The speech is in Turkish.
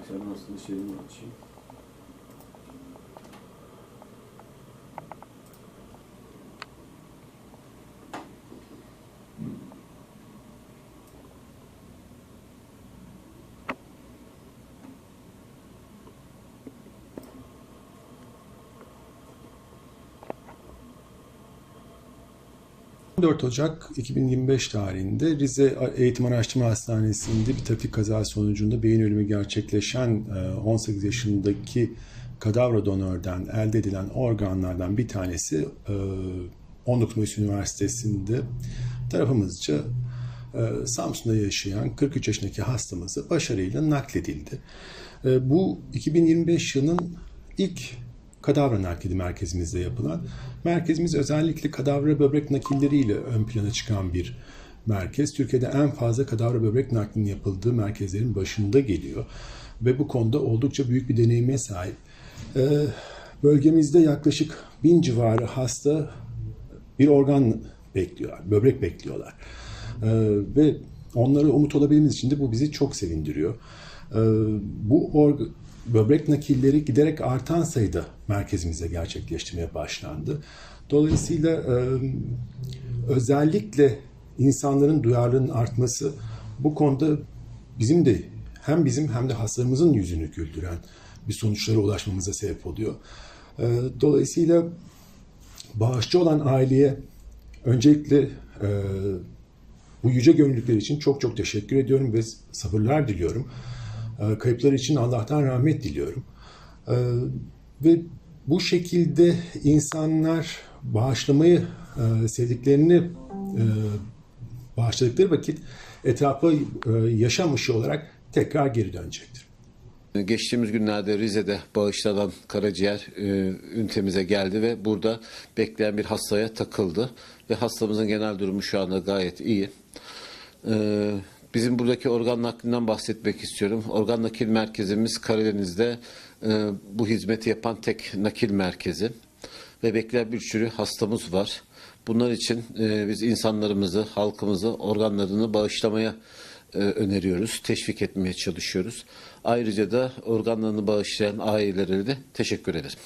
на всяком случае ночи. ...14 Ocak 2025 tarihinde Rize Eğitim Araştırma Hastanesi'nde bir trafik kazası sonucunda beyin ölümü gerçekleşen e, 18 yaşındaki kadavra donörden elde edilen organlardan bir tanesi e, 19 Mayıs Üniversitesi'nde tarafımızca e, Samsun'da yaşayan 43 yaşındaki hastamıza başarıyla nakledildi. E, Bu 2025 yılının ilk kadavra nakli merkezimizde yapılan. Merkezimiz özellikle kadavra böbrek nakilleriyle ön plana çıkan bir merkez. Türkiye'de en fazla kadavra böbrek naklinin yapıldığı merkezlerin başında geliyor. Ve bu konuda oldukça büyük bir deneyime sahip. Ee, bölgemizde yaklaşık bin civarı hasta bir organ bekliyorlar, böbrek bekliyorlar. Ee, ve onlara umut olabilmemiz için de bu bizi çok sevindiriyor. Ee, bu org böbrek nakilleri giderek artan sayıda merkezimize gerçekleştirmeye başlandı. Dolayısıyla özellikle insanların duyarlılığının artması bu konuda bizim de hem bizim hem de hastalarımızın yüzünü güldüren bir sonuçlara ulaşmamıza sebep oluyor. Dolayısıyla bağışçı olan aileye öncelikle bu yüce gönüllülükleri için çok çok teşekkür ediyorum ve sabırlar diliyorum. E, Kayıplar için Allah'tan rahmet diliyorum. E, Ve bu şekilde insanlar bağışlamayı e, sevdiklerini e, bağışladıkları vakit etrafa e, yaşam ışığı olarak tekrar geri dönecektir. Geçtiğimiz günlerde Rize'de bağışlanan karaciğer e, ünitemize geldi ve burada bekleyen bir hastaya takıldı. Ve hastamızın genel durumu şu anda gayet iyi. Bizim buradaki organ naklinden bahsetmek istiyorum. Organ nakil merkezimiz Karadeniz'de e, bu hizmeti yapan tek nakil merkezi. Ve bekleyen bir sürü hastamız var. Bunlar için e, biz insanlarımızı, halkımızı organlarını bağışlamaya e, öneriyoruz, teşvik etmeye çalışıyoruz. Ayrıca da organlarını bağışlayan ailelere de teşekkür ederim.